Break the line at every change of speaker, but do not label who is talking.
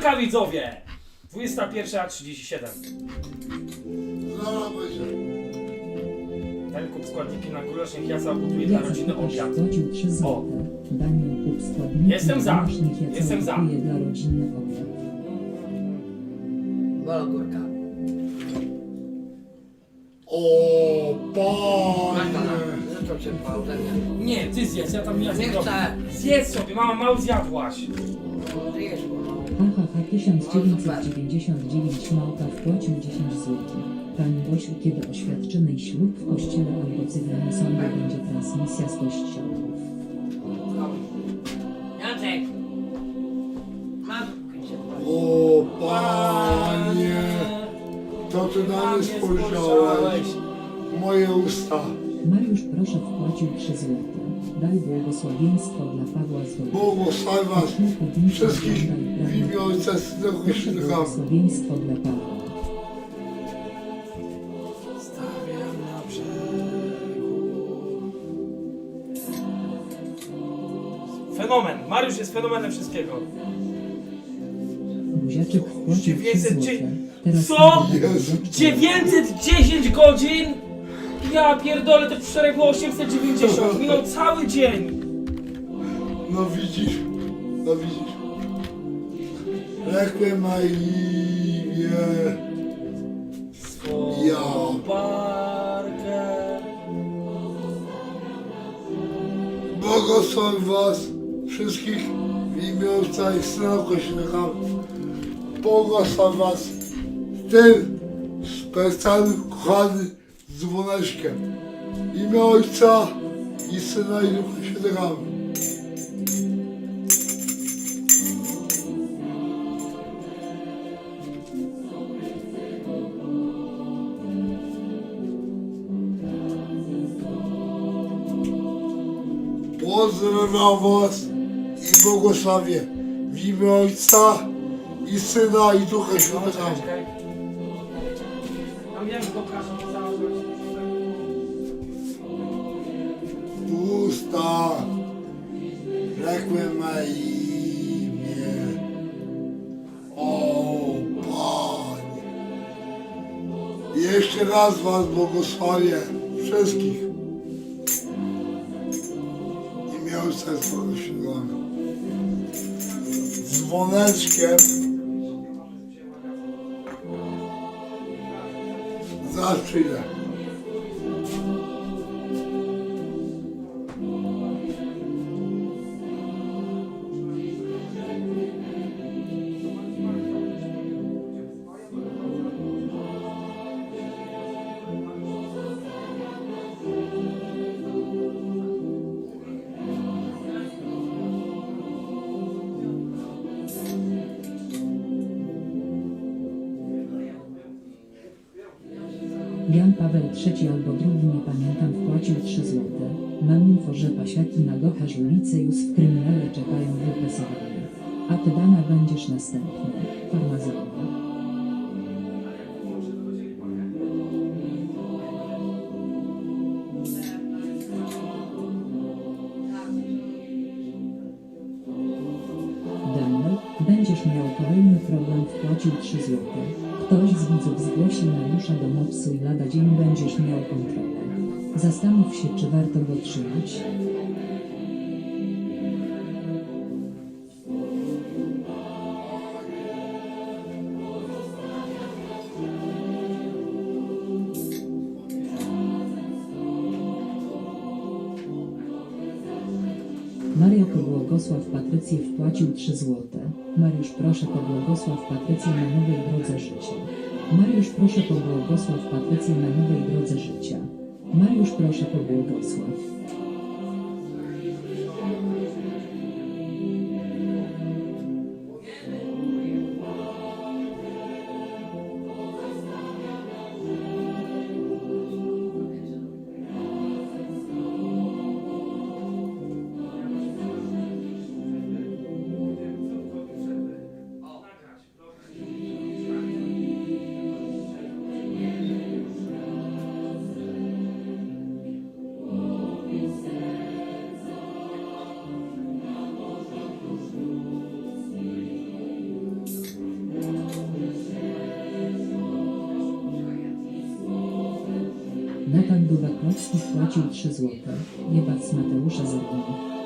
walka widzowie! 21.37.
Zaraz będzie.
Ten kup składniki na gulasz niech Jaca gotuje dla rodziny obiad.
Spłacił 3 złote. Daniel kup składniki.
Jestem za. Jestem za.
dla rodziny obiad.
Wolę górka.
O, panie.
Ode mnie.
Nie, ty zjedz, ja tam ja
Nie chcę.
Zjedz sobie, mama mało zjadłaś.
Ty jesz,
HHH 1999 Małka wpłacił 10 zł. Pani Gosiu, kiedy oświadczyny ślub w kościele albo cywilnym sądzie będzie transmisja z kościołów.
Jacek. Picie.
O, panie. To ty na mnie spojrzałeś. Moje usta.
Mariusz Proszę wpłacił 3 zł. Daj błogosławieństwo dla Pawła Zdobia.
Błogosław was wszystkich w imię Ojca Synego Świętego.
Błogosławieństwo dla Pawła.
Stawiam na brzegu. Fenomen. Mariusz jest fenomenem wszystkiego.
Buziaczek wpłacił 3
900
zł.
dzie-
Teraz
Co?
będzie
Jezu.
910 godzin? Ja pierdolę, to wczoraj było 890. Minął cały dzień.
No widzisz, no widzisz. Rekwiem ma imię. Ja.
Parkę.
Błogosław was wszystkich w imię Ojca i Syna Kośnego. Błogosław was w tym specjalnym, kochanym dzwoneczkiem. Imię Ojca i Syna i Ducha Świętego. Pozdrawiam was i błogosławię w imię Ojca i Syna i Ducha Świętego.
Wiem,
Jeszcze raz was błogosławię wszystkich. I Syna i Świętego. Dzwoneczkiem Zaraz przyjdę.
Jan Paweł III albo II, nie pamiętam, wpłacił 3 złote. Mam info, że pasiaki na Gocherz ulicy już w kryminale czekają wypresowanie. A ty dana będziesz następny. Farmazowa. Daniel, będziesz miał kolejny problem, wpłacił 3 złote. Ktoś z widzów zgłosił Mariusza do MOPS-u i lada dzień będziesz miał kontrolę. Zastanów się, czy warto go trzymać. Maria pobłogosław Patrycję wpłacił 3 złote. Mariusz proszę pobłogosław Patrycję na nowej drodze życia. Mariusz proszę pobłogosław Patrycję na nowej drodze życia. Mariusz proszę pobłogosław. Tak Duda Klocki wpłacił 3 złote. Z Mateusza Zerwini.